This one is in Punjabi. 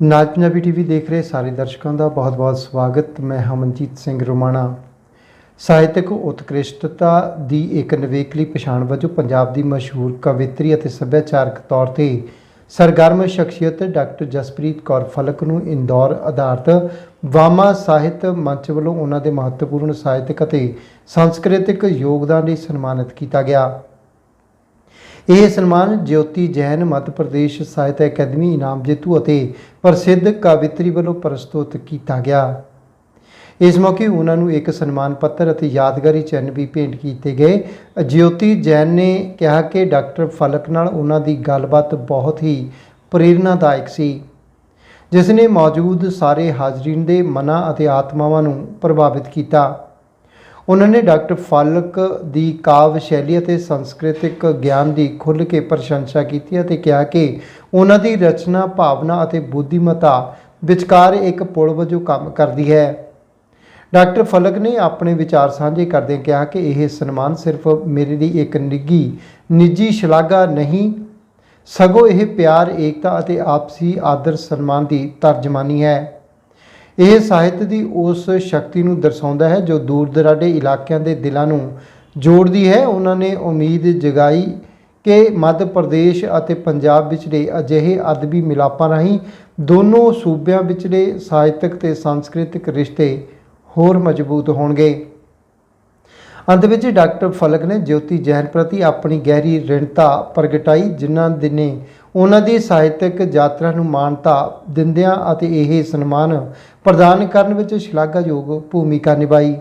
ਨਾਜ ਪੰਜਾਬੀ ਟੀਵੀ ਦੇਖ ਰਹੇ ਸਾਰੇ ਦਰਸ਼ਕਾਂ ਦਾ ਬਹੁਤ-ਬਹੁਤ ਸਵਾਗਤ। ਮੈਂ ਹਮਨਜੀਤ ਸਿੰਘ ਰੋਮਾਣਾ। ਸਾਹਿਤਕ ਉਤਕ੍ਰਿਸ਼ਟਤਾ ਦੀ ਇੱਕ ਨਿਵੇਕਲੀ ਪਛਾਣ ਵਜੋਂ ਪੰਜਾਬ ਦੀ ਮਸ਼ਹੂਰ ਕਵਿਤਰੀ ਅਤੇ ਸੱਭਿਆਚਾਰਕ ਤੌਰ ਤੇ ਸਰਗਰਮ ਸ਼ਖਸੀਅਤ ਡਾਕਟਰ ਜਸਪ੍ਰੀਤ ਕੌਰ ਫਲਕ ਨੂੰ ਇੰਦੌਰ ਆਧਾਰਿਤ ਵਾਮਾ ਸਾਹਿਤ ਮੰਚ ਵੱਲੋਂ ਉਹਨਾਂ ਦੇ ਮਹੱਤਵਪੂਰਨ ਸਾਹਿਤਕ ਅਤੇ ਸੰਸਕ੍ਰਿਤਿਕ ਯੋਗਦਾਨ ਲਈ ਸਨਮਾਨਿਤ ਕੀਤਾ ਗਿਆ। ਇਹ ਸਨਮਾਨ ਜਯੋਤੀ ਜੈਨ ਮੱਧ ਪ੍ਰਦੇਸ਼ ਸਾਹਿਤ ਅਕੈਡਮੀ, ਇਨਾਮ ਜੇਤੂ ਅਤੇ ਪ੍ਰਸਿੱਧ ਕਾਵਿਤਰੀ ਵੱਲੋਂ ਪ੍ਰਸਤੁਤ ਕੀਤਾ ਗਿਆ। ਇਸ ਮੌਕੇ ਉਹਨਾਂ ਨੂੰ ਇੱਕ ਸਨਮਾਨ ਪੱਤਰ ਅਤੇ ਯਾਦਗਾਰੀ ਚਿੰਨ੍ਹ ਵੀ ਭੇਂਟ ਕੀਤੇ ਗਏ। ਜਯੋਤੀ ਜੈਨ ਨੇ ਕਿਹਾ ਕਿ ਡਾਕਟਰ ਫਲਕ ਨਾਲ ਉਹਨਾਂ ਦੀ ਗੱਲਬਾਤ ਬਹੁਤ ਹੀ ਪ੍ਰੇਰਨਾਦਾਇਕ ਸੀ, ਜਿਸ ਨੇ ਮੌਜੂਦ ਸਾਰੇ ਹਾਜ਼ਰੀਨ ਦੇ ਮਨਾਂ ਅਤੇ ਆਤਮਾਵਾਂ ਨੂੰ ਪ੍ਰਭਾਵਿਤ ਕੀਤਾ। ਉਹਨਾਂ ਨੇ ਡਾਕਟਰ ਫਾਲਕ ਦੀ ਕਾਵ ਸ਼ੈਲੀ ਅਤੇ ਸੰਸਕ੍ਰਿਤਿਕ ਗਿਆਨ ਦੀ ਖੁੱਲ੍ਹ ਕੇ ਪ੍ਰਸ਼ੰਸਾ ਕੀਤੀ ਅਤੇ ਕਿਹਾ ਕਿ ਉਹਨਾਂ ਦੀ ਰਚਨਾ, ਭਾਵਨਾ ਅਤੇ ਬੁੱਧੀਮਤਾ ਵਿਚਕਾਰ ਇੱਕ ਪੁਲ ਵਜੋਂ ਕੰਮ ਕਰਦੀ ਹੈ। ਡਾਕਟਰ ਫਲਕ ਨੇ ਆਪਣੇ ਵਿਚਾਰ ਸਾਂਝੇ ਕਰਦਿਆਂ ਕਿਹਾ ਕਿ ਇਹ ਸਨਮਾਨ ਸਿਰਫ ਮੇਰੇ ਲਈ ਇੱਕ ਨਿੱਗੀ ਨਿੱਜੀ ਸ਼ਲਾਘਾ ਨਹੀਂ, ਸਗੋਂ ਇਹ ਪਿਆਰ, ਏਕਤਾ ਅਤੇ ਆਪਸੀ ਆਦਰ ਸਨਮਾਨ ਦੀ ਤਰਜਮਾਨੀ ਹੈ। ਇਹ ਸਾਹਿਤ ਦੀ ਉਸ ਸ਼ਕਤੀ ਨੂੰ ਦਰਸਾਉਂਦਾ ਹੈ ਜੋ ਦੂਰ ਦਰਾਡੇ ਇਲਾਕਿਆਂ ਦੇ ਦਿਲਾਂ ਨੂੰ ਜੋੜਦੀ ਹੈ। ਉਹਨਾਂ ਨੇ ਉਮੀਦ ਜਗਾਈ ਕਿ ਮੱਧ ਪ੍ਰਦੇਸ਼ ਅਤੇ ਪੰਜਾਬ ਵਿਚਲੇ ਅਜਿਹੇ ਅਦਬੀ ਮਿਲਾਪਾਂ ਰਾਹੀਂ ਦੋਨੋਂ ਸੂਬਿਆਂ ਵਿਚਲੇ ਸਾਹਿਤਕ ਤੇ ਸੰਸਕ੍ਰਿਤਿਕ ਰਿਸ਼ਤੇ ਹੋਰ ਮਜ਼ਬੂਤ ਹੋਣਗੇ। ਅੰਤ ਵਿੱਚ ਡਾਕਟਰ ਫਲਕ ਨੇ ਜਯੋਤੀ ਜੈਨ ਪ੍ਰਤੀ ਆਪਣੀ ਗਹਿਰੀ ਰਿਣਤਾ ਪ੍ਰਗਟਾਈ, ਜਿਨ੍ਹਾਂ ਦੇ ਨੇ ਉਹਨਾਂ ਦੀ ਸਾਹਿਤਕ ਯਾਤਰਾ ਨੂੰ ਮਾਨਤਾ ਦਿੰਦਿਆਂ ਅਤੇ ਇਹ ਸਨਮਾਨ ਪ੍ਰਦਾਨ ਕਰਨ ਵਿੱਚ ਸ਼ਲਾਘਾਯੋਗ ਭੂਮਿਕਾ ਨਿਭਾਈ।